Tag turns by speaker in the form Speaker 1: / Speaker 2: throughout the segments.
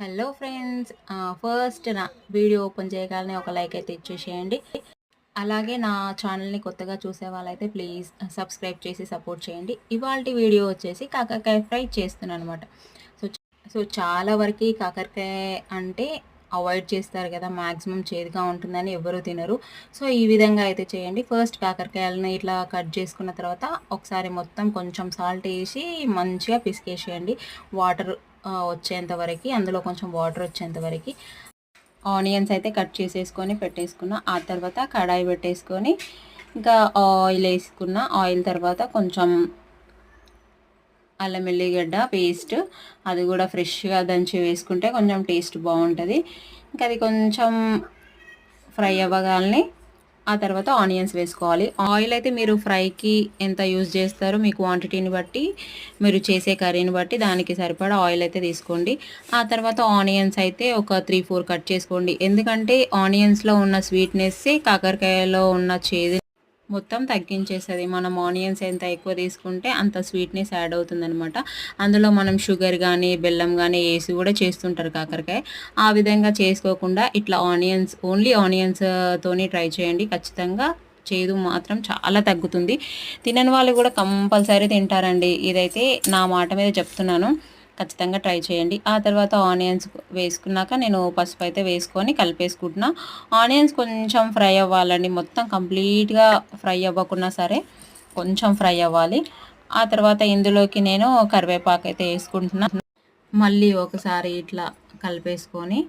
Speaker 1: Hello friends first నా video open చేయగానే ఒక లైక్ అయితే ఇచ్చేసేయండి. అలాగే నా ఛానల్ని కొత్తగా చూసే వాళ్ళైతే ప్లీజ్ సబ్స్క్రైబ్ చేసి సపోర్ట్ చేయండి. ఇవాళ వీడియో వచ్చేసి కాకరకాయ ఫ్రై చేస్తున్నాను అనమాట సో సో చాలా వరకు కాకరకాయ అంటే అవాయిడ్ చేస్తారు కదా మ్యాక్సిమం చేదుగా ఉంటుందని ఎవరు తినరు. సో ఈ విధంగా అయితే చేయండి. ఫస్ట్ కాకరకాయలను ఇట్లా కట్ చేసుకున్న తర్వాత ఒకసారి మొత్తం కొంచెం సాల్ట్ వేసి మంచిగా పిసికేసేయండి. వాటర్ వచ్చేంత వరకు అందులో కొంచెం వాటర్ వచ్చేంత వరకు ఆనియన్స్ అయితే కట్ చేసేసుకొని పెట్టేసుకున్న ఆ తర్వాత కడాయి పెట్టేసుకొని ఇంకా ఆయిల్ వేసుకున్న ఆయిల్ తర్వాత కొంచెం అల్లం వెల్లిగడ్డ పేస్ట్ అది కూడా ఫ్రెష్గా దంచి వేసుకుంటే కొంచెం టేస్ట్ బాగుంటుంది. ఇంకా అది కొంచెం ఫ్రై అవ్వగానే ఆ తర్వాత ఆనియన్స్ వేసుకోవాలి. ఆయిల్ అయితే మీరు ఫ్రైకి ఎంత యూజ్ చేస్తారో మీ క్వాంటిటీని బట్టి మీరు చేసే కర్రీని బట్టి దానికి సరిపడా ఆయిల్ అయితే తీసుకోండి. ఆ తర్వాత ఆనియన్స్ అయితే ఒక త్రీ ఫోర్ కట్ చేసుకోండి. ఎందుకంటే ఆనియన్స్లో ఉన్న స్వీట్నెస్ కాకరకాయలో ఉన్న చేదు మొత్తం తగ్గించేస్తుంది మనం ఆనియన్స్ ఎంత ఎక్కువ తీసుకుంటే అంత స్వీట్నెస్ యాడ్ అవుతుందనమాట అందులో మనం షుగర్ కానీ బెల్లం కానీ వేసి కూడా చేస్తుంటారు కాకరకాయ. ఆ విధంగా చేసుకోకుండా ఇట్లా ఆనియన్స్ ఓన్లీ ఆనియన్స్తోని ట్రై చేయండి. ఖచ్చితంగా చేదు మాత్రం చాలా తగ్గుతుంది. తినని వాళ్ళు కూడా కంపల్సరీ తింటారండి. ఇదైతే నా మాట మీద చెప్తున్నాను. ఖచ్చితంగా ట్రై చేయండి. ఆ తర్వాత ఆనియన్స్ వేసుకున్నాక నేను పసుపు అయితే వేసుకొని కలిపేసుకుంటున్నా. ఆనియన్స్ కొంచెం ఫ్రై అవ్వాలండి. మొత్తం కంప్లీట్గా ఫ్రై అవ్వకున్నా సరే కొంచెం ఫ్రై అవ్వాలి. ఆ తర్వాత ఇందులోకి నేను కరివేపాకు అయితే వేసుకుంటున్నా. మళ్ళీ ఒకసారి ఇట్లా కలిపేసుకొని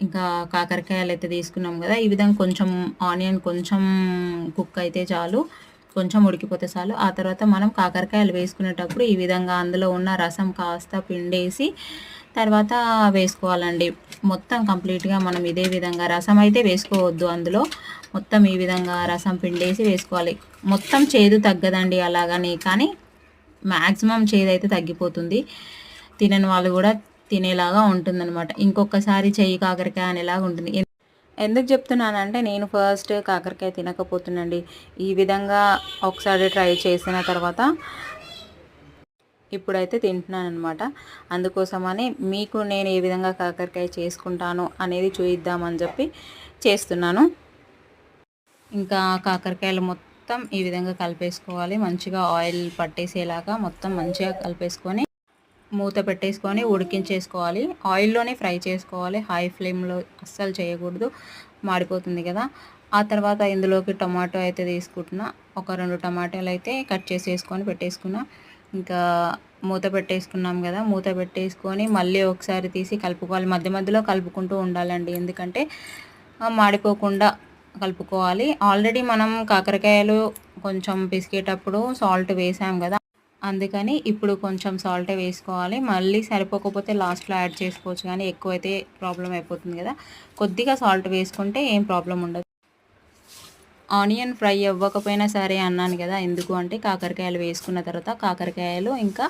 Speaker 1: ఇంకా కాకరకాయలు అయితే తీసుకున్నాం కదా ఈ విధంగా కొంచెం ఆనియన్ కొంచెం కుక్ అయితే చాలు. కొంచెం ఉడికిపోతే చాలు. ఆ తర్వాత మనం కాకరకాయలు వేసుకునేటప్పుడు ఈ విధంగా అందులో ఉన్న రసం కాస్త పిండేసి తర్వాత వేసుకోవాలండి. మొత్తం కంప్లీట్గా మనం ఇదే విధంగా రసం అయితే వేసుకోవద్దు అందులో. మొత్తం ఈ విధంగా రసం పిండేసి వేసుకోవాలి. మొత్తం చేదు తగ్గదండి అలాగని కానీ మ్యాక్సిమం చేదు అయితే తగ్గిపోతుంది. తినని వాళ్ళు కూడా తినేలాగా ఉంటుందన్నమాట. ఇంకొకసారి చెయ్యి కాకరకాయ అనేలాగా ఉంటుంది. ఎందుకు చెప్తున్నానంటే నేను ఫస్ట్ కాకరకాయ తినకపోతున్నాండి ఈ విధంగా ఒకసారి ట్రై చేసిన తర్వాత ఇప్పుడైతే తింటున్నాను అనమాట అందుకోసమని మీకు నేను ఏ విధంగా కాకరకాయ చేసుకుంటాను అనేది చూయిద్దామని చెప్పి చేస్తున్నాను. ఇంకా కాకరకాయలు మొత్తం ఈ విధంగా కలిపేసుకోవాలి. మంచిగా ఆయిల్ పట్టేసేలాగా మొత్తం మంచిగా కలిపేసుకొని మూత పెట్టేసుకొని ఉడికించేసుకోవాలి. ఆయిల్లోనే ఫ్రై చేసుకోవాలి. హై ఫ్లేమ్లో అస్సలు చేయకూడదు. మాడిపోతుంది కదా. ఆ తర్వాత ఇందులోకి టమాటో అయితే తీసుకుంటున్నా. ఒక రెండు టమాటాలు అయితే కట్ చేసేసుకొని పెట్టేసుకున్నా. ఇంకా మూత పెట్టేసుకున్నాం కదా. మూత పెట్టేసుకొని మళ్ళీ ఒకసారి తీసి కలుపుకోవాలి. మధ్య మధ్యలో కలుపుకుంటూ ఉండాలండి. ఎందుకంటే మాడిపోకుండా కలుపుకోవాలి. ఆల్రెడీ మనం కాకరకాయలు కొంచెం పిసికేటప్పుడు సాల్ట్ వేసాం కదా. అందుకని ఇప్పుడు కొంచెం సాల్టే వేసుకోవాలి. మళ్ళీ సరిపోకపోతే లాస్ట్లో యాడ్ చేసుకోవచ్చు కానీ ఎక్కువ అయితే ప్రాబ్లం అయిపోతుంది కదా. కొద్దిగా సాల్ట్ వేసుకుంటే ఏం ప్రాబ్లం ఉండదు. ఆనియన్ ఫ్రై అవ్వకపోయినా సరే అన్నాను కదా ఎందుకు అంటే కాకరకాయలు వేసుకున్న తర్వాత కాకరకాయలు ఇంకా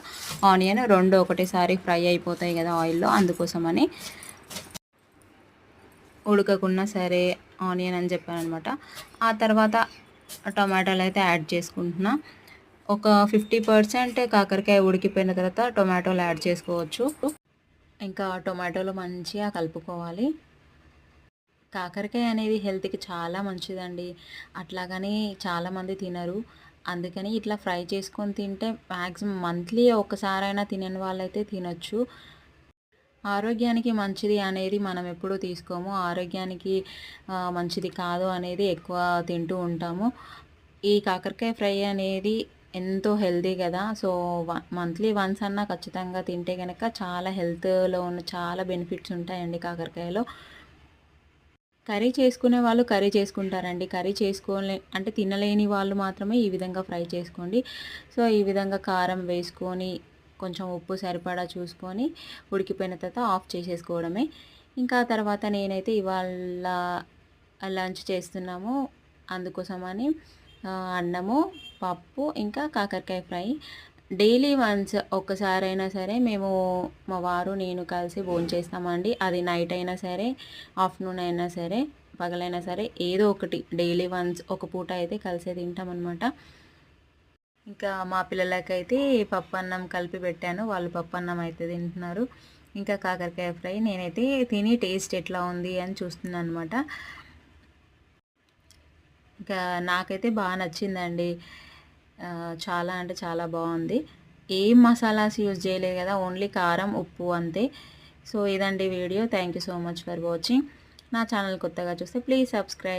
Speaker 1: ఆనియన్ రెండు ఒకటేసారి ఫ్రై అయిపోతాయి కదా ఆయిల్లో అందుకోసమని ఉడకకున్నా సరే ఆనియన్ అని చెప్పాను అనమాట ఆ తర్వాత టమాటాలు అయితే యాడ్ చేసుకుంటున్నా. ఒక ఫిఫ్టీ పర్సెంట్ కాకరకాయ ఉడికిపోయిన తర్వాత టొమాటోలు యాడ్ చేసుకోవచ్చు. ఇంకా టొమాటోలు మంచిగా కలుపుకోవాలి. కాకరకాయ అనేది హెల్త్కి చాలా మంచిదండి. అట్లాగని చాలామంది తినరు. అందుకని ఇట్లా ఫ్రై చేసుకొని తింటే మ్యాక్సిమం మంత్లీ ఒకసారైనా తినని వాళ్ళైతే తినొచ్చు. ఆరోగ్యానికి మంచిది అనేది మనం ఎప్పుడూ తీసుకోము. ఆరోగ్యానికి మంచిది కాదు అనేది ఎక్కువ తింటూ ఉంటాము. ఈ కాకరకాయ ఫ్రై అనేది ఎంతో హెల్తీ కదా. సో మంత్లీ వన్స్ అన్నా ఖచ్చితంగా తింటే కనుక చాలా హెల్త్లో ఉన్న చాలా బెనిఫిట్స్ ఉంటాయండి కాకరకాయలో. కర్రీ చేసుకునే వాళ్ళు కర్రీ చేసుకుంటారండి. కర్రీ చేసుకోలే అంటే తినలేని వాళ్ళు మాత్రమే ఈ విధంగా ఫ్రై చేసుకోండి. సో ఈ విధంగా కారం వేసుకొని కొంచెం ఉప్పు సరిపడా చూసుకొని ఉడికిపోయిన తర్వాత ఆఫ్ చేసేసుకోవడమే. ఇంకా తర్వాత నేనైతే ఇవాళ లంచ్ చేస్తున్నాము. అందుకోసమని అన్నము పప్పు ఇంకా కాకరకాయ ఫ్రై. డైలీ వన్స్ ఒక్కసారైనా సరే మేము మా వారు నేను కలిసి చేస్తామండి. అది నైట్ అయినా సరే ఆఫ్టర్నూన్ అయినా సరే పగలైనా సరే ఏదో ఒకటి డైలీ వన్స్ ఒక పూట అయితే కలిసే తింటామన్నమాట. ఇంకా మా పిల్లలకైతే పప్పు అన్నం కలిపి పెట్టాను. వాళ్ళు పప్పు అన్నం అయితే తింటున్నారు. ఇంకా కాకరకాయ ఫ్రై నేనైతే తిని టేస్ట్ ఎట్లా ఉంది అని చూస్తున్నాను అనమాట ఇంకా నాకైతే బాగా నచ్చిందండి. చాలా అంటే చాలా బాగుంది. ఏం మసాలాస్ యూజ్ చేయలేదు కదా ఓన్లీ కారం ఉప్పు అంతే. సో ఇదండి video. Thank you so much for watching నా ఛానల్ కొత్తగా చూస్తే ప్లీజ్ సబ్స్క్రైబ్.